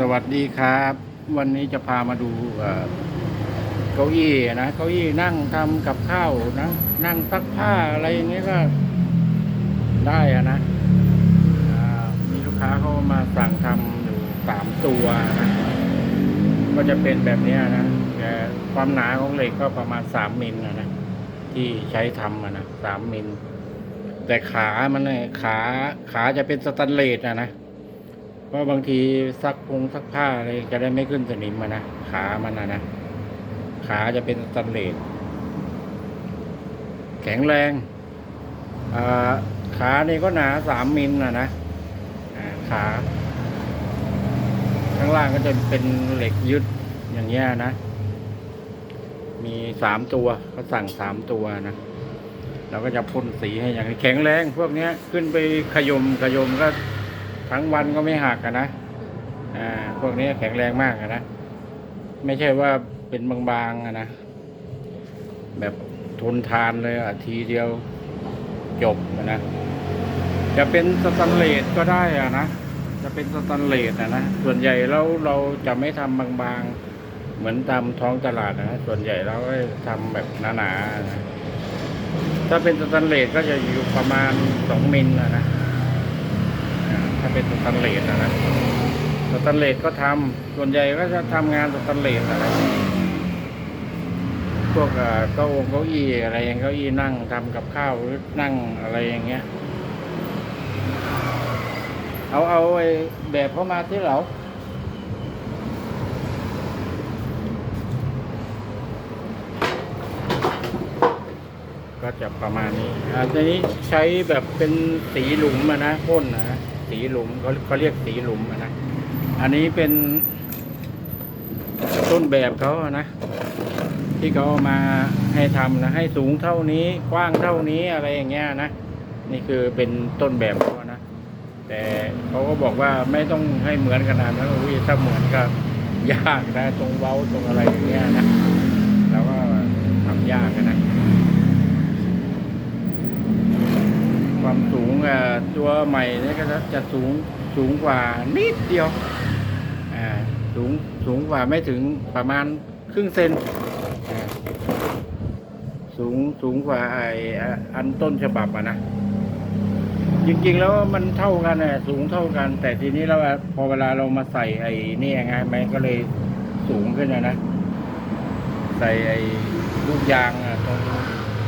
สวัสดีครับ วันนี้จะพามาดูเก้าอี้นะเก้าอี้นั่งทำกับข้าวนะนั่งซักผ้าอะไรอย่างเงี้ยก็ได้อะนะมีลูกค้าเขามาสั่งทำอยู่สามตัวนะก็จะเป็นแบบเนี้ยนะแต่ความหนาของเหล็กก็ประมาณสามมิลนะนะที่ใช้ทำอะนะสามมิลแต่ขามันเนี่ยขาขาจะเป็นสแตนเลสอะนะ ราะบางทีซักพงซักผ้าอะไรจะได้ไม่ขึ้นสนิมมานะขามันนะนะขาจะเป็นสแตนเลสแข็งแรงอ่าขานี่ก็หนาสามมิลนะนะขาข้างล่างก็จะเป็นเหล็กยึดอย่างเงี้ยนะ มีสามตัวเขาสั่งสามตัวนะเราก็จะพ่นสีให้อย่างนี้แข็งแรง พวกเนี้ยขึ้นไปขยมขยมก็ ทั้งวันก็ไม่หักอะนะอ่าพวกนี้แข็งแรงมากอะนะไม่ใช่ว่าเป็นบางๆอะนะแบบทนทานเลยอะทีเดียวจบอะนะจะเป็นสแตนเลสก็ได้อะนะจะเป็นสแตนเลสอะนะส่วนใหญ่เราเราจะไม่ทำบางๆ เหมือนตามท้องตลาดนะส่วนใหญ่เราก็ทำแบบหนาๆอะนะถ้าเป็นสแตนเลสก็จะอยู่ประมาณสองมิลนะนะอ่าถ้า เป็นสแตนเลสนะนะสแตนเลสก็ทำส่วนใหญ่ก็จะทำงานสแตนเลสอะไรพวกเก้าองเก้าอี้อะไรอย่างเก้าอี้นั่งทำกับข้าวหรือนั่งอะไรอย่างเงี้ย เอาเอาไอ้แบบเข้ามาที่เราก็จะประมาณนี้อ่าทีนี้ใช้แบบเป็นสีหลุมนะพ่นนะ สีหลุมเขาเขาเรียกสีหลุมนะ อันนี้เป็นต้นแบบเขานะ ที่เขาเอามาให้ทำนะ ให้สูงเท่านี้กว้างเท่านี้อะไรอย่างเงี้ยนะ นี่คือเป็นต้นแบบเขานะ แต่เขาก็บอกว่าไม่ต้องให้เหมือนขนาดนั้นอุ้ยถ้าเหมือนก็ยากนะตรงเว้าตรงอะไรอย่างเงี้ยนะเราก็ทำยากอะนะ ความสูงตัวใหม่นี่ก็จะสูงสูงกว่านิดเดียวอ่าสูงสูงกว่าไม่ถึงประมาณครึ่งเซนอ่าสูงสูงกว่าไออันต้นฉบับอะนะจริงๆแล้วมันเท่ากันน่ะสูงเท่ากัน แต่ทีนี้เราพอเวลาเรามาใส่ไอ้นี่ไงมันก็เลยสูงขึ้นนะนะใส่ไอ้ลูกยางอะตรง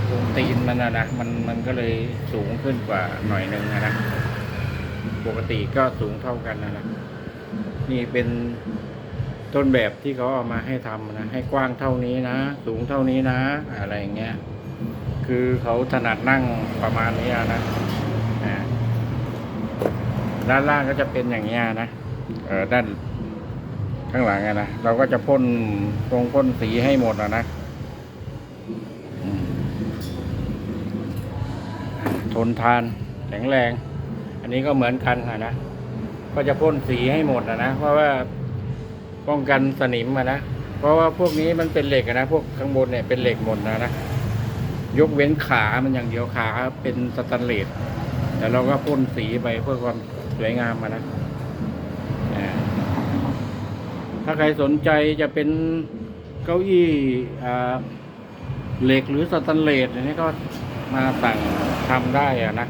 ตรงตีนมันนะนะมันมันก็เลยสูงขึ้นกว่าหน่อยหนึ่งนะนะปกติก็สูงเท่ากันนะนะนี่เป็นต้นแบบที่เขาเอามาให้ทำนะให้กว้างเท่านี้นะ สูงเท่านี้นะ อะไรอย่างเงี้ยคือเขาถนัดนั่งประมาณนี้นะด้านล่างก็จะเป็นอย่างเงี้ยนะเออด้านข้างหลังนะเราก็จะพ่นตรงพ่นสีให้หมดนะอืม ทนทานแข็งแรง อันนี้ก็เหมือนกันนะก็จะพ่นสีให้หมดอะนะเพราะว่าป้องกันสนิมนะ เพราะว่าพวกนี้มันเป็นเหล็กนะ พวกข้างบนเนี่ยเป็นเหล็กหมดนะนะ ยกเว้นขา มันอย่างเดียวขาเป็นสแตนเลส แต่เราก็พ่นสีไปเพื่อความสวยงามมานะ ถ้าใครสนใจจะเป็นเก้าอี้เหล็กหรือสแตนเลสอันนี้ก็ มาสั่งทำได้อะนะ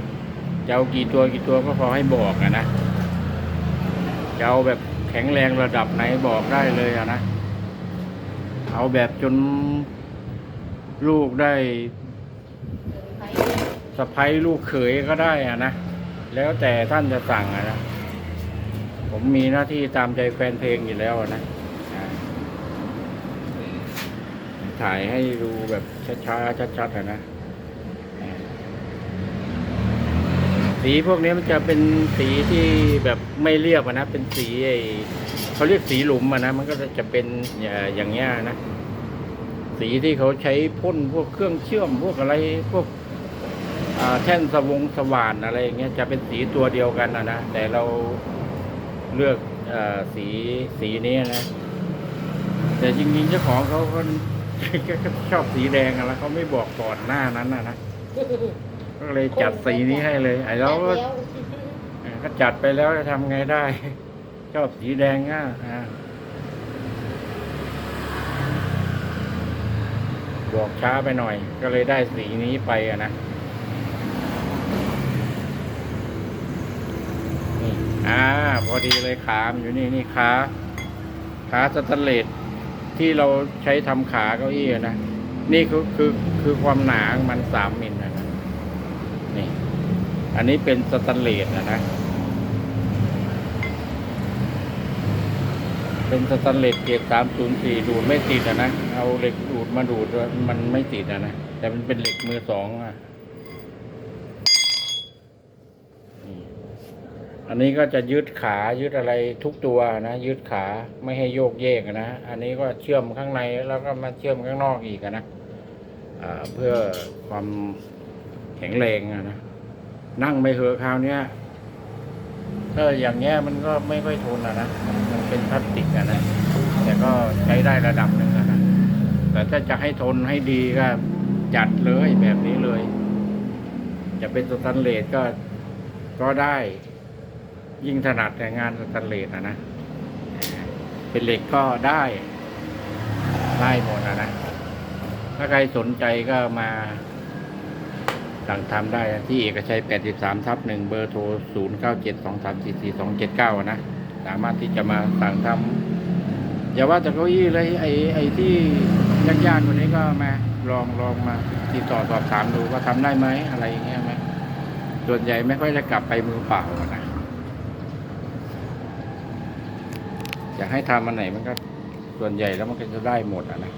จะเอากี่ตัวกี่ตัวก็พอให้บอกอะนะจะเอาแบบแข็งแรงระดับไหนบอกได้เลยอะนะเอาแบบจนลูกได้สะพ้ยลูกเขยก็ได้อะนะแล้วแต่ท่านจะสั่งอะนะผมมีหน้าที่ตามใจแฟนเพลงอยู่แล้วนะถ่ายให้ดูแบบช้าๆชัดๆนะอ่า สีพวกนี้มันจะเป็นสีที่แบบไม่เรียบนะ เป็นสีไอเขาเรียกสีหลุมอะนะ มันก็จะเป็นอย่างเงี้ยนะ สีที่เขาใช้พ่นพวกเครื่องเชื่อมพวกอะไรพวกแท่นสวงสว่านอะไรอย่างเงี้ยจะเป็นสีตัวเดียวกันนะนะแต่เราเลือกอสีสีนี้นะ แต่จริงๆเจ้าของเขาก็ก็ชอบสีแดงอะแล้วเขาไม่บอกก่อนหน้านั้นนะนะ ก็เลยจัดสีนี้ให้เลย ไอ้เราก็แล้วก็จัดไปแล้วจะทำไงได้ ชอบสีแดงอะบอกช้าไปหน่อย ก็เลยได้สีนี้ไปอะนะนี่อ่า พอดีเลยขามอยู่นี่นี่ขาขาสแตนเลสที่เราใช้ทำขาเก้าอี้นะ นี่คือคือคือความหนาของมันสามมิลนะนะนี่ อันนี้เป็นสแตนเลสนะนะ เป็นสแตนเลสเกรดสามศูนย์สี่ดูดไม่ติดอะนะ เอาเหล็กดูดมาดูดมันไม่ติดอะนะ แต่มันเป็นเหล็กมือสองอะอันนี้ก็จะยึดขายึดอะไรทุกตัวนะยึดขาไม่ให้โยกเยกนะ อันนี้ก็เชื่อมข้างในแล้วก็มาเชื่อมข้างนอกอีกอะนะเพื่อความแข็งแรงนะ นั่งไปเหอะคราวเนี้ยถ้าอย่างเงี้ยมันก็ไม่ค่อยทนอะนะมันเป็นพลาสติกอะนะแต่ก็ใช้ได้ระดับหนึ่งอะนะ แต่ถ้าจะให้ทนให้ดีก็จัดเลยแบบนี้เลย จะเป็นสแตนเลสก็ก็ได้ยิ่งถนัดแต่งานสแตนเลสอะนะ เป็นเหล็กก็ได้ได้หมดอะนะ ถ้าใครสนใจก็มา สั่งทำได้ที่เอกชัย 83 ทับหนึ่งเบอร์โทร 0 9 7 2 3 4 4 2 7 9 นะ สามารถที่จะมาสั่งทำอย่าว่าแต่เก้าอี้เลยไอ้ไอ้ที่ยากๆกว่านี้ก็มาลองลองมาติดต่อสอบถามดูว่าทำได้ไหมอะไรอย่างเงี้ยไหมส่วนใหญ่ไม่ค่อยจะกลับไปมือเปล่านะอยากให้ทำอันไหนมันก็ส่วนใหญ่แล้วมันก็จะได้หมดอะนะ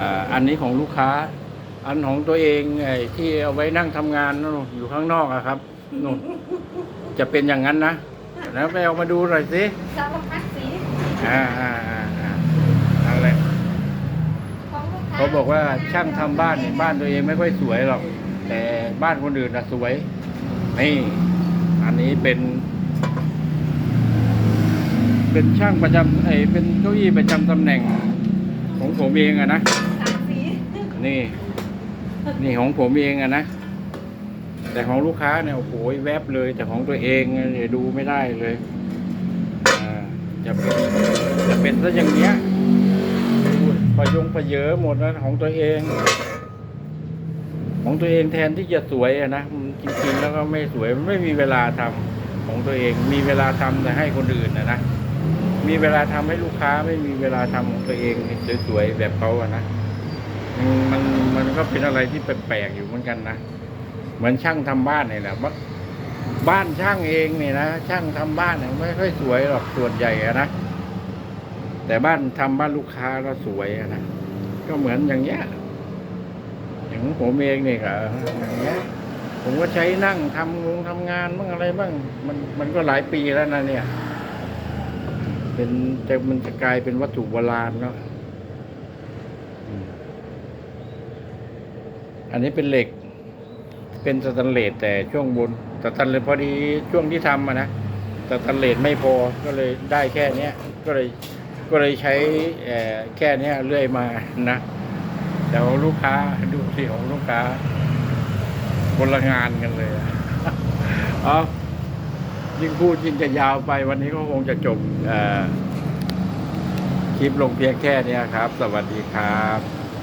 อ่าอันนี้ของลูกค้า อันของตัวเองไอ้ที่เอาไว้นั่งทำงานนู่นอยู่ข้างนอกอะครับนู่นจะเป็นอย่างนั้นนะแล้วไปเอามาดูหน่อยสิสารพัดสีอ่าอ่าอ่าอ่าอะไรของลูกค้าเขาบอกว่าช่างทำบ้านเนี่ยบ้านตัวเองไม่ค่อยสวยหรอก แต่บ้านคนอื่นน่ะสวยนี่อันนี้เป็น เป็นช่างประจำไอ้เป็นเก้าอี้ประจำตำแหน่งของผมเองอะนะสามสีนี่ นี่ของผมเองอะนะ แต่ของลูกค้าเนี่ยโอ้โหแวบเลย แต่ของตัวเองเนี่ยดูไม่ได้เลยจะเป็นจะเป็นซะอย่างเนี้ยพูดประยงประเยอหมดนะของตัวเอง ของตัวเองแทนที่จะสวยอะนะจริงๆแล้วก็ไม่สวยไม่มีเวลาทำของตัวเอง มีเวลาทำแต่ให้คนอื่นนะนะมีเวลาทำให้ลูกค้าไม่มีเวลาทำของตัวเองสวยๆแบบเขาอะนะ มันมันก็เป็นอะไรที่แปลกๆอยู่เหมือนกันนะเหมือนช่างทำบ้านเนี่ยแหละบ้านช่างเองเนี่ยนะช่างทำบ้านเนี่ยไม่ค่อยสวยหรอกส่วนใหญ่อะนะแต่บ้านทำบ้านลูกค้าก็สวยอะนะก็เหมือนอย่างเงี้ยอย่างของผมเองเนี่ยก็อย่างเงี้ยผมก็ใช้นั่งทำงงทำงานบ้างอะไรบ้าง มันมันก็หลายปีแล้วนะเนี่ย เป็นจะมันจะกลายเป็นวัตถุโบราณแล้ว อันนี้เป็นเหล็ก เป็นสแตนเลสแต่ช่วงบนสแตนเลสพอดีช่วงที่ทำอะนะสแตนเลสไม่พอก็เลยได้แค่นี้ก็เลยก็เลยใช้แค่นี้เรื่อยมานะแต่ของลูกค้าดูสิของลูกค้าคนละงานกันเลยอะเอายิ่งพูดยิ่งจะยาวไปวันนี้ก็คงจะจบคลิปลงเพียงแค่นี้ครับ สวัสดีครับ